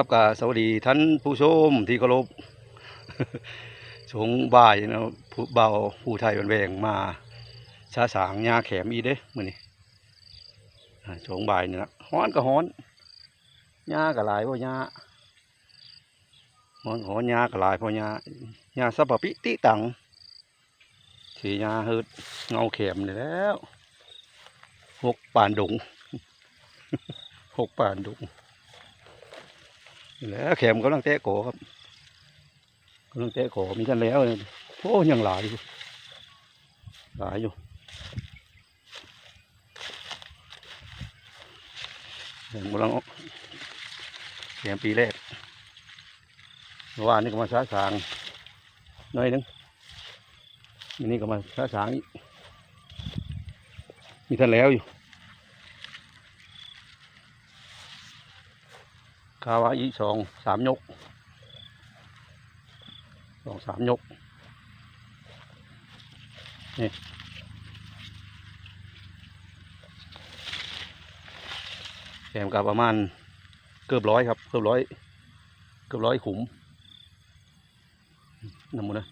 ครับกาสวัสดีท่านผู้ชมที่เคารพชงบ่ายนะผู้เบาผู้ไทยวันแวงมาชาสางยาแขมอีเด้มือนี้อ่ชงบ่ายนี่ละฮ้อนก็ฮ้อนยาก็หลายบ่ยาฮ้อนก็ฮ้อนยาก็หลายพราะยายาสัพพะปิติตังสียาเฮ็ดเงาแขมนี่แล้วหกป่านดุงหกป่านดุง นี่แหล้วแขมกำลังเตะโกครับกำลังเตะโกมีกันแล้วเนี่ยโอ้ยังหลายอยู่หลายอยู่แขมกำลังแขมปีแรกเมื่อวานนี่ก็มาช้าสางน้อยหนึงนนี้ก็มาช้าสางอีกมีทันแล้วอยู่ คาวาอีสองสามยกสองสามยก นี่แถมกับประมาณเกือบร้อยครับเกือบร้อยเกือบร้อยขุมนำมดเลย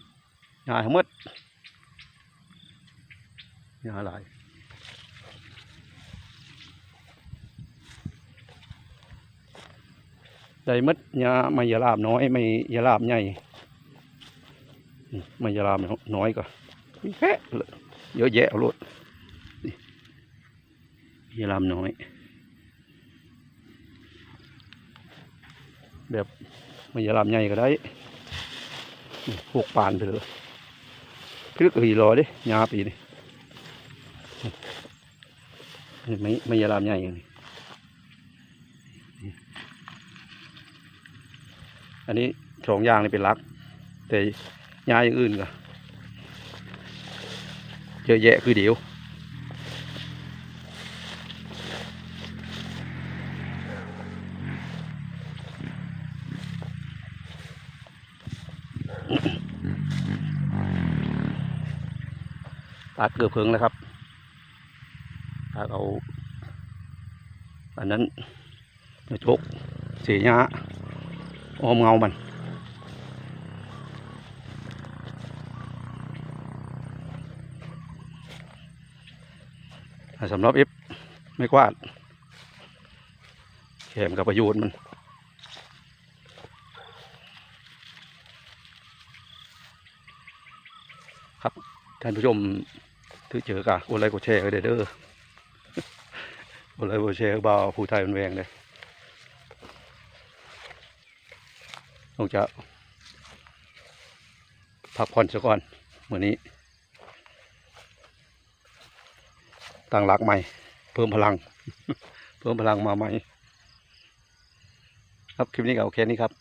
งานทั้งหมดงานหลาย ได้หมดยาไม่ยาลาบน้อย ไม่ยาลาบใหญ่ไม่ยาลาบน้อยก็มีแค่เยอะแยะเอาโลดนี่ยาลาบน้อย แบบไม่ยาลาบใหญ่ก็ได้พวกปานไปเลยพลึกหีรอดิยาปีนี่ไม่ไม่ยาลาบใหญ่อย่างนี้ อันนี้สองอย่างนี่เป็นลัก แต่ยาอย่างอื่นก็เยอะแยะคือเดียวตัดเกือบเพิงแล้วครับตัดเอา อันนั้นมาชกเสียยา ออมเงามันสำหรับเอฟไม่กวาดแขมกับประโยชน์มันครับท่านผู้ชมถือเจอกะกดไลค์กดแชร์กันเด้อเด้อกดไลค์กดแชร์บ่าวผู้ไทยมันแวงเลย คงจะพักผ่อนซะก่อนเมื่อนี้ ตั้งหลักใหม่ เพิ่มพลัง เพิ่มพลังมาใหม่ ครับคลิปนี้ก็โอเคนี้ครับ